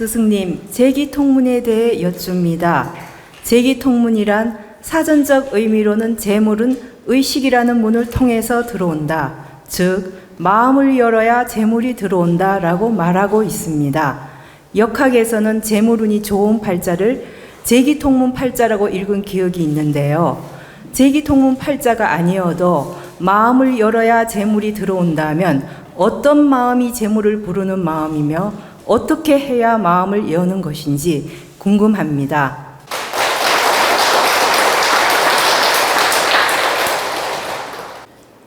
스승님, 제기통문에 대해 여쭙니다. 제기통문이란 사전적 의미로는 재물은 의식이라는 문을 통해서 들어온다. 즉, 마음을 열어야 재물이 들어온다. 라고 말하고 있습니다. 역학에서는 재물운이 좋은 팔자를 제기통문 팔자라고 읽은 기억이 있는데요. 제기통문 팔자가 아니어도 마음을 열어야 재물이 들어온다면 어떤 마음이 재물을 부르는 마음이며 어떻게 해야 마음을 여는 것인지 궁금합니다.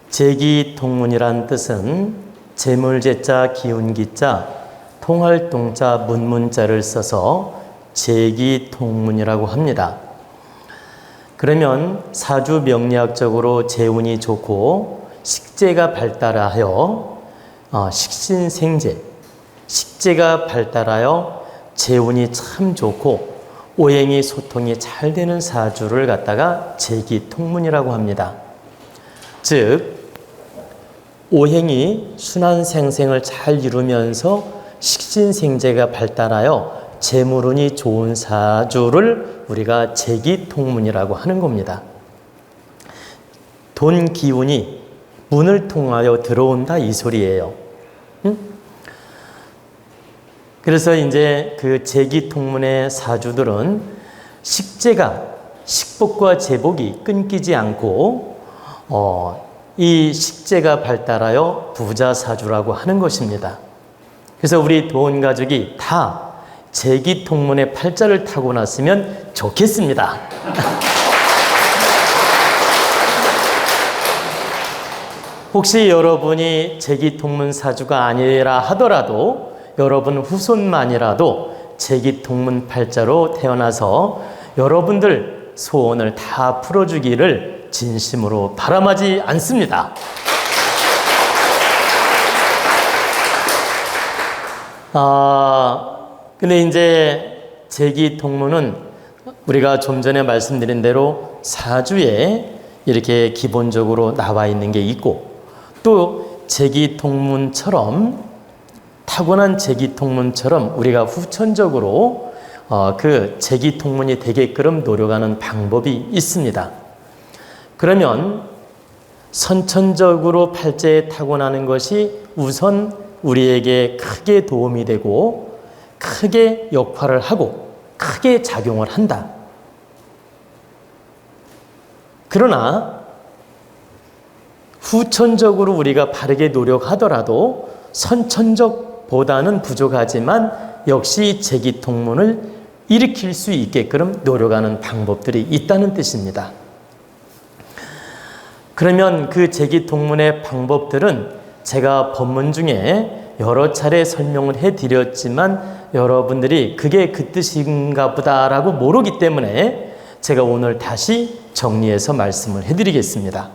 제기통문이란 뜻은 재물제자 기운기자 통활동자 문문자를 써서 제기통문이라고 합니다. 그러면 사주 명리학적으로 재운이 좋고 식재가 발달하여 어, 식신생재, 식재가 발달하여 재운이 참 좋고 오행이 소통이 잘 되는 사주를 갖다가 제기통문이라고 합니다. 즉 오행이 순환 생생을 잘 이루면서 식신생재가 발달하여 재물운이 좋은 사주를 우리가 제기통문이라고 하는 겁니다. 돈 기운이 문을 통하여 들어온다 이 소리예요. 응? 그래서 이제 그 제기 통문의 사주들은 식재가 식복과 제복이 끊기지 않고 어, 이 식재가 발달하여 부자 사주라고 하는 것입니다. 그래서 우리 도원 가족이 다 제기 통문의 팔자를 타고 났으면 좋겠습니다. 혹시 여러분이 제기 통문 사주가 아니라 하더라도 여러분 후손만이라도 제기통문 팔자로 태어나서 여러분들 소원을 다 풀어주기를 진심으로 바람하지 않습니다. 아, 근데 이제 제기통문은 우리가 좀 전에 말씀드린 대로 사주에 이렇게 기본적으로 나와 있는 게 있고 또 제기통문처럼 타고난 제기통문처럼 우리가 후천적으로 어, 그 제기통문이 되게끔 노력하는 방법이 있습니다. 그러면 선천적으로 팔자에 타고나는 것이 우선 우리에게 크게 도움이 되고 크게 역할을 하고 크게 작용을 한다. 그러나 후천적으로 우리가 바르게 노력하더라도 선천적 보다는 부족하지만 역시 제기통문을 일으킬 수 있게끔 노력하는 방법들이 있다는 뜻입니다. 그러면 그 제기통문의 방법들은 제가 법문 중에 여러 차례 설명을 해 드렸지만 여러분들이 그게 그 뜻인가 보다라고 모르기 때문에 제가 오늘 다시 정리해서 말씀을 해 드리겠습니다.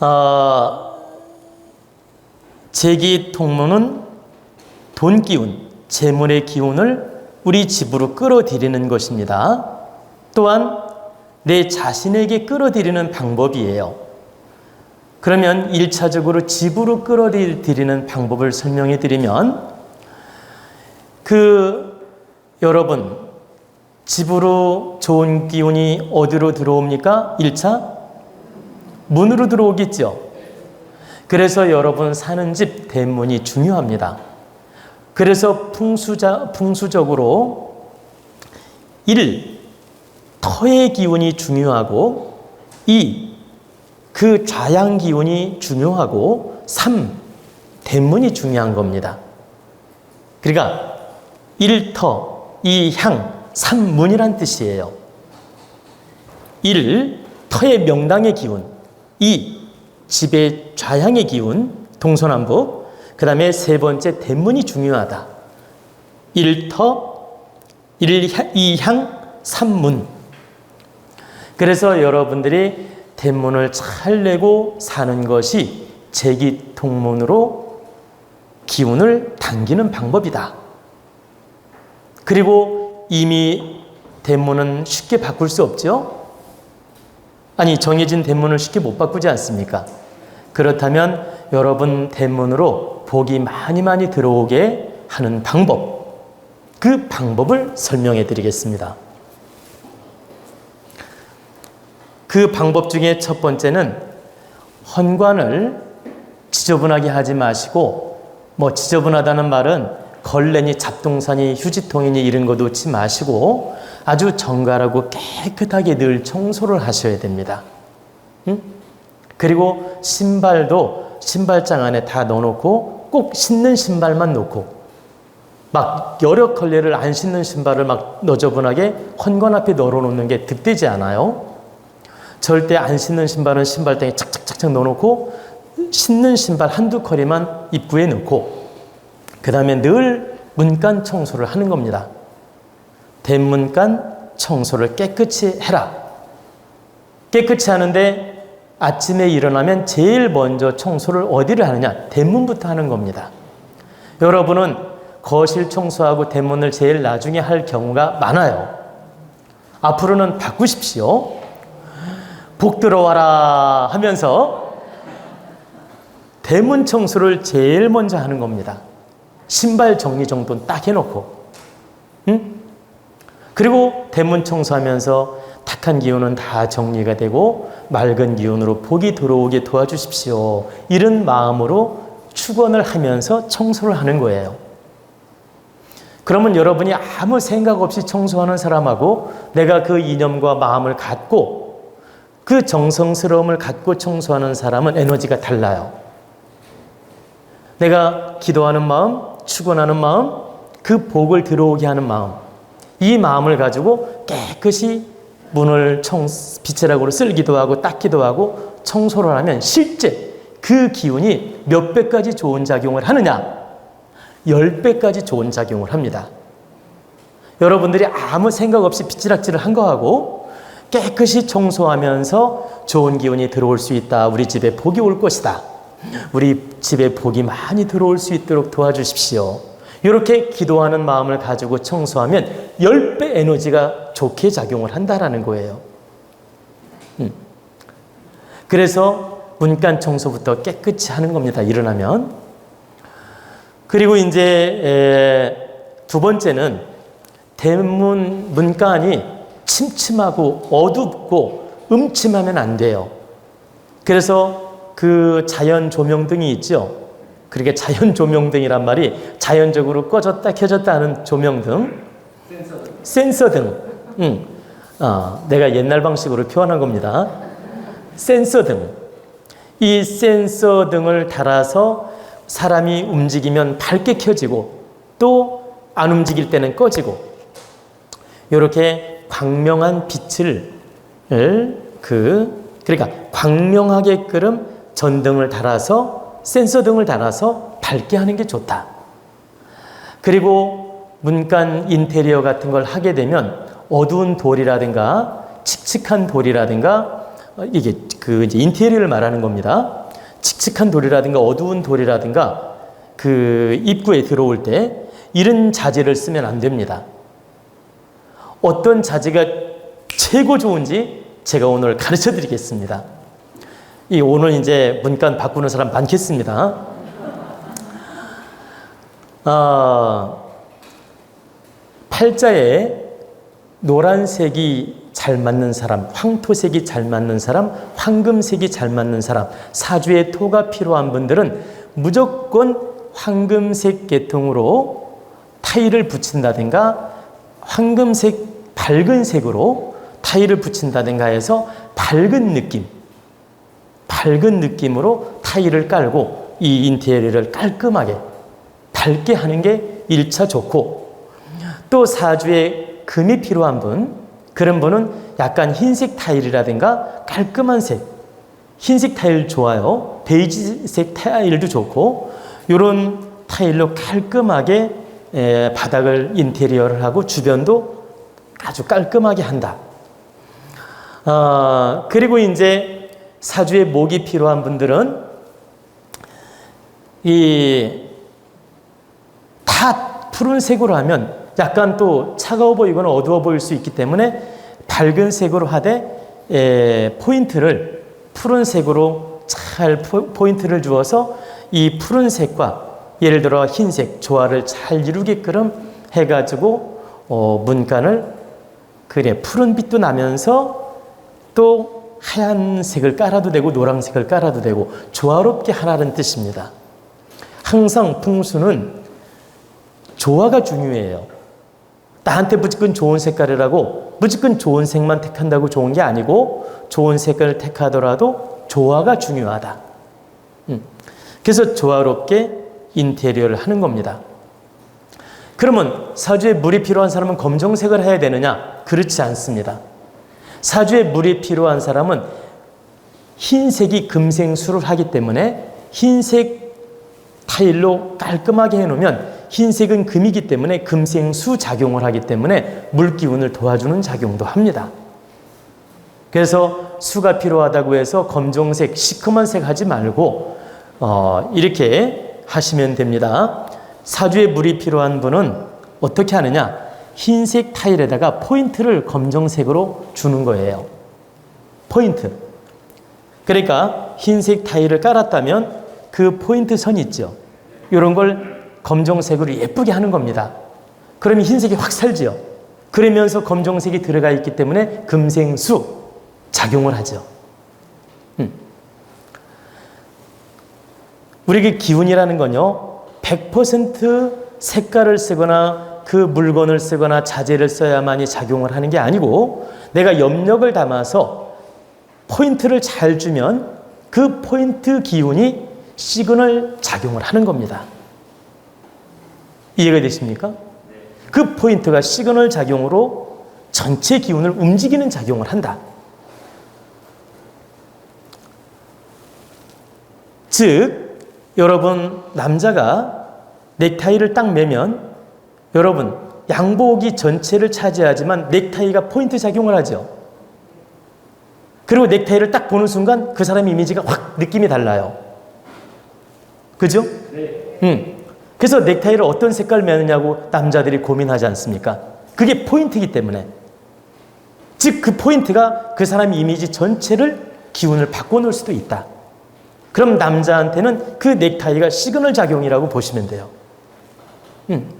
어, 제기통문은 돈 기운, 재물의 기운을 우리 집으로 끌어들이는 것입니다. 또한 내 자신에게 끌어들이는 방법이에요. 그러면 1차적으로 집으로 끌어들이는 방법을 설명해 드리면 그 여러분 집으로 좋은 기운이 어디로 들어옵니까? 1차 문으로 들어오겠죠. 그래서 여러분 사는 집 대문이 중요합니다. 그래서 풍수자 풍수적으로 1. 터의 기운이 중요하고 2. 그 좌양 기운이 중요하고 3. 대문이 중요한 겁니다. 그러니까 1터, 2향, 3문이란 뜻이에요. 1. 터의 명당의 기운 2. 집의 좌향의 기운 동서남북 그 다음에 세 번째 대문이 중요하다. 1터, 2향, 3문 그래서 여러분들이 대문을 잘 내고 사는 것이 제기통문으로 기운을 당기는 방법이다. 그리고 이미 대문은 쉽게 바꿀 수 없죠? 아니, 정해진 대문을 쉽게 못 바꾸지 않습니까? 그렇다면 여러분 대문으로 복이 많이 많이 들어오게 하는 방법, 그 방법을 설명해 드리겠습니다. 그 방법 중에 첫 번째는 헌관을 지저분하게 하지 마시고 뭐 지저분하다는 말은 걸레니 잡동사니 휴지통이니 이런 거 놓지 마시고 아주 정갈하고 깨끗하게 늘 청소를 하셔야 됩니다. 응? 그리고 신발도 신발장 안에 다 넣어놓고 꼭 신는 신발만 놓고 막 여러 컬레를 안 신는 신발을 막 너저분하게 헌관 앞에 널어놓는 게 득되지 않아요. 절대 안 신는 신발은 신발장에 착착착착 넣어놓고 신는 신발 한두 컬이만 입구에 넣고 그 다음에 늘 문간 청소를 하는 겁니다. 대문간 청소를 깨끗이 해라. 깨끗이 하는데 아침에 일어나면 제일 먼저 청소를 어디를 하느냐? 대문부터 하는 겁니다. 여러분은 거실 청소하고 대문을 제일 나중에 할 경우가 많아요. 앞으로는 바꾸십시오. 복 들어와라 하면서 대문 청소를 제일 먼저 하는 겁니다. 신발 정리 정도는 딱 해놓고, 응? 그리고 대문 청소하면서 탁한 기운은 다 정리가 되고 맑은 기운으로 복이 들어오게 도와주십시오. 이런 마음으로 축원을 하면서 청소를 하는 거예요. 그러면 여러분이 아무 생각 없이 청소하는 사람하고 내가 그 이념과 마음을 갖고 그 정성스러움을 갖고 청소하는 사람은 에너지가 달라요. 내가 기도하는 마음, 축원하는 마음, 그 복을 들어오게 하는 마음, 이 마음을 가지고 깨끗이 문을 청 빛이라고 쓸기도 하고 닦기도 하고 청소를 하면 실제 그 기운이 몇 배까지 좋은 작용을 하느냐? 열 배까지 좋은 작용을 합니다. 여러분들이 아무 생각 없이 빗질락질을 한 거하고 깨끗이 청소하면서 좋은 기운이 들어올 수 있다. 우리 집에 복이 올 것이다. 우리 집에 복이 많이 들어올 수 있도록 도와주십시오. 이렇게 기도하는 마음을 가지고 청소하면 10배 에너지가 좋게 작용을 한다라는 거예요. 음. 그래서 문간 청소부터 깨끗이 하는 겁니다. 일어나면. 그리고 이제 두 번째는 대문 문간이 침침하고 어둡고 음침하면 안 돼요. 그래서 그 자연 조명등이 있죠. 그렇게 자연 조명등이란 말이 자연적으로 꺼졌다 켜졌다 하는 조명등. 센서등. 센서등. 응. 아, 내가 옛날 방식으로 표현한 겁니다. 센서 등. 이 센서 등을 달아서 사람이 움직이면 밝게 켜지고 또 안 움직일 때는 꺼지고 이렇게 광명한 빛을 그 그러니까 광명하게 끄름 전등을 달아서 센서 등을 달아서 밝게 하는 게 좋다. 그리고 문간 인테리어 같은 걸 하게 되면 어두운 돌이라든가 칙칙한 돌이라든가 어, 이게 그 이제 인테리어를 말하는 겁니다. 칙칙한 돌이라든가 어두운 돌이라든가 그 입구에 들어올 때 이런 자재를 쓰면 안 됩니다. 어떤 자재가 최고 좋은지 제가 오늘 가르쳐 드리겠습니다. 이 오늘 이제 문간 바꾸는 사람 많겠습니다. 아, 팔자에 노란색이 잘 맞는 사람, 황토색이 잘 맞는 사람, 황금색이 잘 맞는 사람, 사주에 토가 필요한 분들은 무조건 황금색 계통으로 타일을 붙인다든가 황금색 밝은 색으로 타일을 붙인다든가 해서 밝은 느낌, 밝은 느낌으로 타일을 깔고 이 인테리어를 깔끔하게 밝게 하는 게 1차 좋고 또 사주에 금이 필요한 분 그런 분은 약간 흰색 타일이라든가 깔끔한 색 흰색 타일 좋아요 베이지색 타일도 좋고 이런 타일로 깔끔하게 에, 바닥을 인테리어를 하고 주변도 아주 깔끔하게 한다. 어, 그리고 이제 사주에 목이 필요한 분들은 이 다 푸른색으로 하면 약간 또 차가워 보이거나 어두워 보일 수 있기 때문에 밝은 색으로 하되 에, 포인트를 푸른색으로 잘 포, 포인트를 주어서 이 푸른색과 예를 들어 흰색 조화를 잘 이루게끔 해가지고 어, 문간을 그래 푸른 빛도 나면서 또 하얀색을 깔아도 되고 노란색을 깔아도 되고 조화롭게 하라는 뜻입니다. 항상 풍수는 조화가 중요해요. 나한테 무조건 좋은 색깔이라고 무조건 좋은 색만 택한다고 좋은 게 아니고 좋은 색깔을 택하더라도 조화가 중요하다. 음. 그래서 조화롭게 인테리어를 하는 겁니다. 그러면 사주에 물이 필요한 사람은 검정색을 해야 되느냐? 그렇지 않습니다. 사주에 물이 필요한 사람은 흰색이 금생수를 하기 때문에 흰색 타일로 깔끔하게 해놓으면 흰색은 금이기 때문에 금생수 작용을 하기 때문에 물기운을 도와주는 작용도 합니다. 그래서 수가 필요하다고 해서 검정색, 시커먼 색 하지 말고 어, 이렇게 하시면 됩니다. 사주에 물이 필요한 분은 어떻게 하느냐? 흰색 타일에다가 포인트를 검정색으로 주는 거예요. 포인트. 그러니까 흰색 타일을 깔았다면 그 포인트 선 있죠. 이런 걸 검정색으로 예쁘게 하는 겁니다. 그러면 흰색이 확 살지요. 그러면서 검정색이 들어가 있기 때문에 금생수 작용을 하죠. 음. 우리에게 기운이라는 건요, 100% 색깔을 쓰거나 그 물건을 쓰거나 자재를 써야만이 작용을 하는 게 아니고 내가 염력을 담아서 포인트를 잘 주면 그 포인트 기운이 시그널 작용을 하는 겁니다. 이해가 되십니까? 그 포인트가 시그널 작용으로 전체 기운을 움직이는 작용을 한다. 즉, 여러분, 남자가 넥타이를 딱 매면 여러분, 양복이 전체를 차지하지만 넥타이가 포인트 작용을 하죠. 그리고 넥타이를 딱 보는 순간 그 사람 이미지가 확 느낌이 달라요. 그죠? 네. 음. 그래서 넥타이를 어떤 색깔 매느냐고 남자들이 고민하지 않습니까? 그게 포인트이기 때문에. 즉, 그 포인트가 그 사람 이미지 전체를 기운을 바꿔놓을 수도 있다. 그럼 남자한테는 그 넥타이가 시그널 작용이라고 보시면 돼요. 음.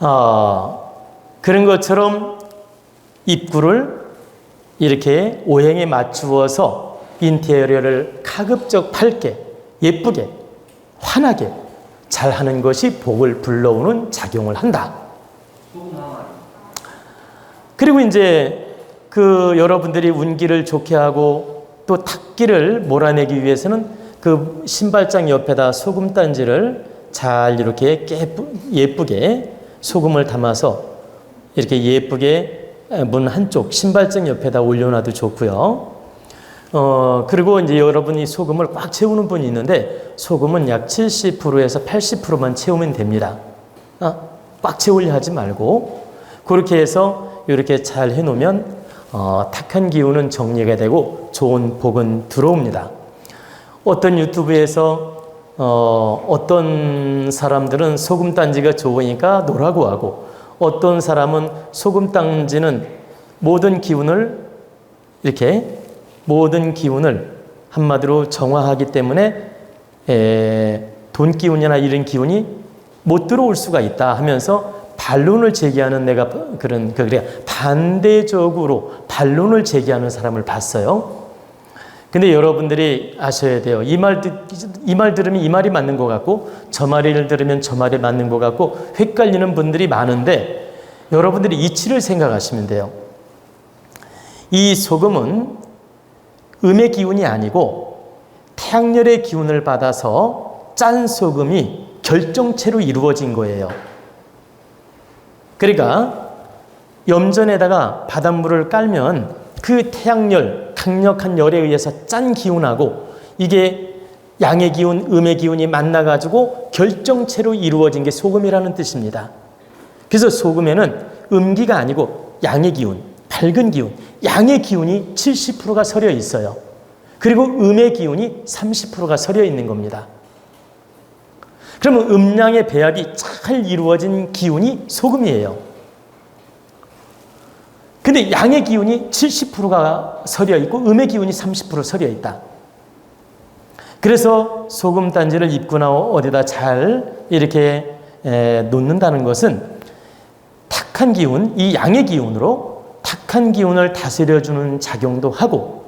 어, 그런 것처럼 입구를 이렇게 오행에 맞추어서 인테리어를 가급적 밝게, 예쁘게, 환하게 잘 하는 것이 복을 불러오는 작용을 한다. 그리고 이제 그 여러분들이 운기를 좋게 하고 또 탁기를 몰아내기 위해서는 그 신발장 옆에다 소금 단지를 잘 이렇게 예쁘게 소금을 담아서 이렇게 예쁘게 문 한쪽 신발장 옆에다 올려놔도 좋고요. 어 그리고 이제 여러분이 소금을 꽉 채우는 분이 있는데 소금은 약 70%에서 80%만 채우면 됩니다. 아, 꽉 채우려 하지 말고 그렇게 해서 이렇게 잘 해놓으면 어, 탁한 기운은 정리가 되고 좋은 복은 들어옵니다. 어떤 유튜브에서 어, 어떤 사람들은 소금 단지가 좋으니까 노라고 하고 어떤 사람은 소금 단지는 모든 기운을 이렇게 모든 기운을 한마디로 정화하기 때문에 에, 돈 기운이나 이런 기운이 못 들어올 수가 있다 하면서 반론을 제기하는 내가 그런 그 그래 반대적으로 반론을 제기하는 사람을 봤어요. 근데 여러분들이 아셔야 돼요. 이 말, 이 말 들으면 이 말이 맞는 것 같고, 저 말을 들으면 저 말이 맞는 것 같고, 헷갈리는 분들이 많은데, 여러분들이 이치를 생각하시면 돼요. 이 소금은 음의 기운이 아니고, 태양열의 기운을 받아서 짠 소금이 결정체로 이루어진 거예요. 그러니까, 염전에다가 바닷물을 깔면 그 태양열, 강력한 열에 의해서 짠 기운하고 이게 양의 기운, 음의 기운이 만나가지고 결정체로 이루어진 게 소금이라는 뜻입니다. 그래서 소금에는 음기가 아니고 양의 기운, 밝은 기운, 양의 기운이 70%가 서려 있어요. 그리고 음의 기운이 30%가 서려 있는 겁니다. 그러면 음양의 배합이 잘 이루어진 기운이 소금이에요. 근데 양의 기운이 70%가 서려 있고 음의 기운이 30% 서려 있다. 그래서 소금 단지를 입구나 어디다 잘 이렇게 에, 놓는다는 것은 탁한 기운, 이 양의 기운으로 탁한 기운을 다스려주는 작용도 하고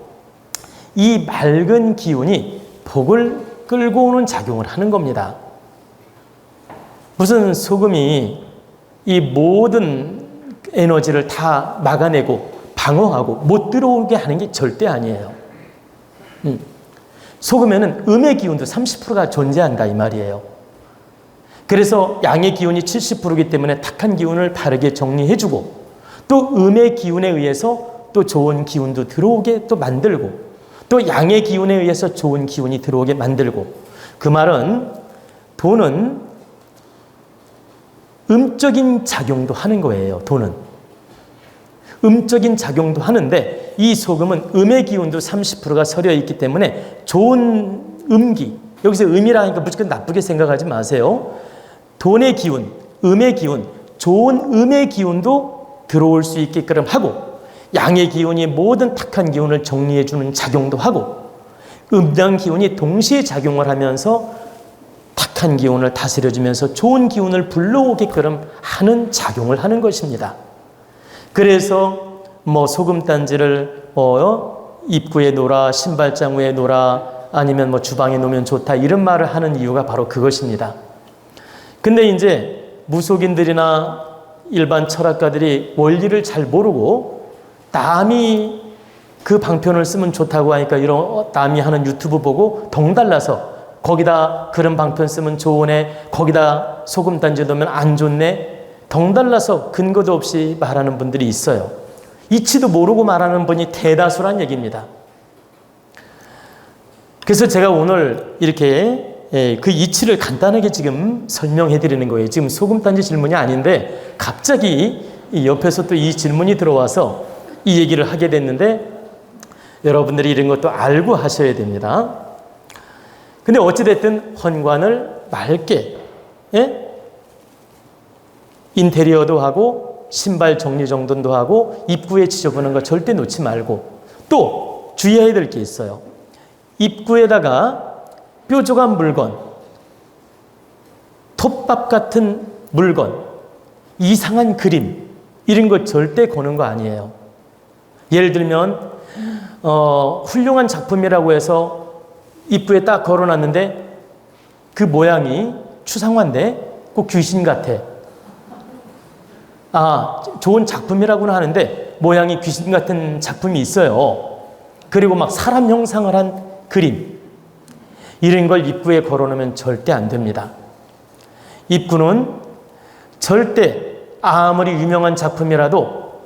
이 맑은 기운이 복을 끌고 오는 작용을 하는 겁니다. 무슨 소금이 이 모든 에너지를 다 막아내고 방어하고 못 들어오게 하는 게 절대 아니에요. 음. 소금에는 음의 기운도 30%가 존재한다 이 말이에요. 그래서 양의 기운이 70%이기 때문에 탁한 기운을 바르게 정리해주고 또 음의 기운에 의해서 또 좋은 기운도 들어오게 또 만들고 또 양의 기운에 의해서 좋은 기운이 들어오게 만들고 그 말은 돈은 음적인 작용도 하는 거예요. 돈은 음적인 작용도 하는데 이 소금은 음의 기운도 30%가 서려 있기 때문에 좋은 음기 여기서 음이라 하니까 무조건 나쁘게 생각하지 마세요. 돈의 기운, 음의 기운, 좋은 음의 기운도 들어올 수 있게끔 하고 양의 기운이 모든 탁한 기운을 정리해 주는 작용도 하고 음양 기운이 동시에 작용을 하면서 탁한 기운을 다스려 주면서 좋은 기운을 불러오게끔 하는 작용을 하는 것입니다. 그래서 뭐 소금 단지를 뭐 입구에 놓아 신발장 위에 놓아 아니면 뭐 주방에 놓으면 좋다 이런 말을 하는 이유가 바로 그것입니다. 근데 이제 무속인들이나 일반 철학가들이 원리를 잘 모르고 남이 그 방편을 쓰면 좋다고 하니까 이런 남이 하는 유튜브 보고 덩달라서 거기다 그런 방편 쓰면 좋으네 거기다 소금 단지 넣으면 안 좋네 덩달라서 근거도 없이 말하는 분들이 있어요. 이치도 모르고 말하는 분이 대다수란 얘기입니다. 그래서 제가 오늘 이렇게 예, 그 이치를 간단하게 지금 설명해 드리는 거예요. 지금 소금 단지 질문이 아닌데 갑자기 이 옆에서 또 이 질문이 들어와서 이 얘기를 하게 됐는데 여러분들이 이런 것도 알고 하셔야 됩니다. 근데 어찌됐든 헌관을 맑게 예? 인테리어도 하고 신발 정리 정돈도 하고 입구에 지저분한 거 절대 놓지 말고 또 주의해야 될 게 있어요. 입구에다가 뾰족한 물건, 톱밥 같은 물건, 이상한 그림 이런 거 절대 거는 거 아니에요. 예를 들면 어, 훌륭한 작품이라고 해서 입구에 딱 걸어놨는데 그 모양이 추상화인데 꼭 귀신 같아. 아, 좋은 작품이라고는 하는데 모양이 귀신 같은 작품이 있어요. 그리고 막 사람 형상을 한 그림. 이런 걸 입구에 걸어놓으면 절대 안 됩니다. 입구는 절대 아무리 유명한 작품이라도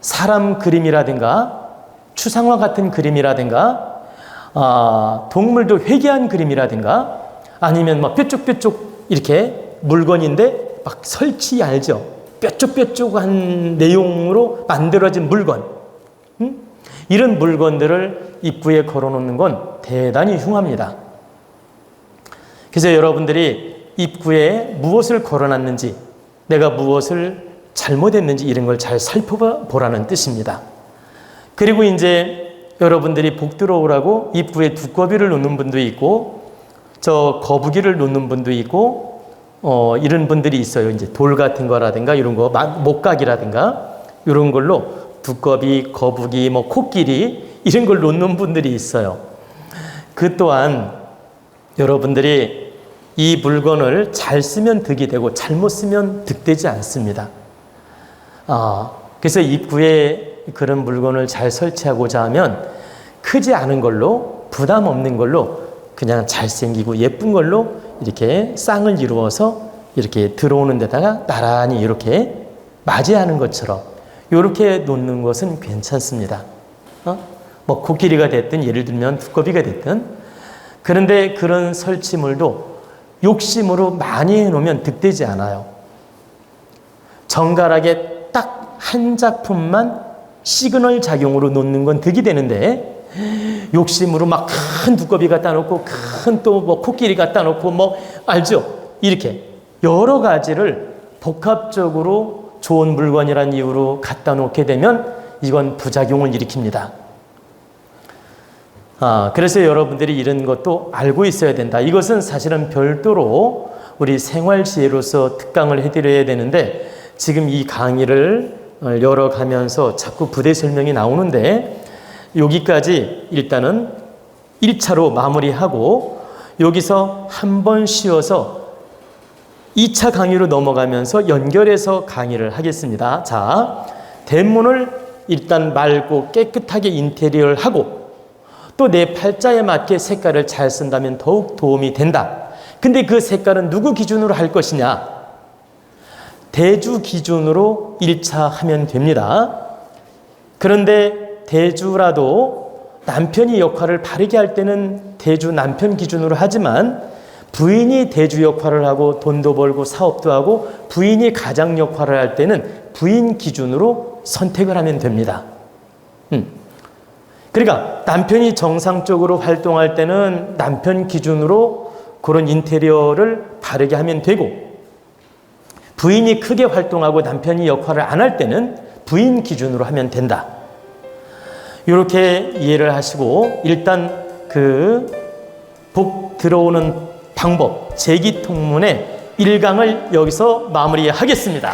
사람 그림이라든가 추상화 같은 그림이라든가 아, 동물도 회개한 그림이라든가 아니면 막 뾰족뾰족 이렇게 물건인데 막 설치 알죠? 뾰족뾰족한 내용으로 만들어진 물건 음? 이런 물건들을 입구에 걸어놓는 건 대단히 흉합니다. 그래서 여러분들이 입구에 무엇을 걸어놨는지 내가 무엇을 잘못했는지 이런 걸 잘 살펴보라는 뜻입니다. 그리고 이제 여러분들이 복 들어오라고 입구에 두꺼비를 놓는 분도 있고 저 거북이를 놓는 분도 있고 어, 이런 분들이 있어요. 이제 돌 같은 거라든가 이런 거 목각이라든가 이런 걸로 두꺼비, 거북이, 뭐 코끼리 이런 걸 놓는 분들이 있어요. 그 또한 여러분들이 이 물건을 잘 쓰면 득이 되고 잘못 쓰면 득되지 않습니다. 아, 그래서 입구에 그런 물건을 잘 설치하고자 하면 크지 않은 걸로 부담 없는 걸로 그냥 잘생기고 예쁜 걸로 이렇게 쌍을 이루어서 이렇게 들어오는 데다가 나란히 이렇게 맞이하는 것처럼 이렇게 놓는 것은 괜찮습니다. 어? 뭐 코끼리가 됐든 예를 들면 두꺼비가 됐든 그런데 그런 설치물도 욕심으로 많이 해놓으면 득되지 않아요. 정갈하게 딱 한 작품만 시그널 작용으로 놓는 건 득이 되는데 욕심으로 막 큰 두꺼비 갖다 놓고 큰 또 뭐 코끼리 갖다 놓고 뭐 알죠? 이렇게 여러 가지를 복합적으로 좋은 물건이란 이유로 갖다 놓게 되면 이건 부작용을 일으킵니다. 아, 그래서 여러분들이 이런 것도 알고 있어야 된다. 이것은 사실은 별도로 우리 생활 지혜로서 특강을 해드려야 되는데 지금 이 강의를 어, 열어가면서 자꾸 부대 설명이 나오는데 여기까지 일단은 1차로 마무리하고 여기서 한 번 쉬어서 2차 강의로 넘어가면서 연결해서 강의를 하겠습니다. 자, 대문을 일단 말고 깨끗하게 인테리어를 하고 또 내 팔자에 맞게 색깔을 잘 쓴다면 더욱 도움이 된다. 근데 그 색깔은 누구 기준으로 할 것이냐? 대주 기준으로 1차 하면 됩니다. 그런데 대주라도 남편이 역할을 바르게 할 때는 대주 남편 기준으로 하지만 부인이 대주 역할을 하고 돈도 벌고 사업도 하고 부인이 가장 역할을 할 때는 부인 기준으로 선택을 하면 됩니다. 음. 그러니까 남편이 정상적으로 활동할 때는 남편 기준으로 그런 인테리어를 바르게 하면 되고 부인이 크게 활동하고 남편이 역할을 안 할 때는 부인 기준으로 하면 된다. 이렇게 이해를 하시고 일단 그 복 들어오는 방법 제기 통문의 1강을 여기서 마무리하겠습니다.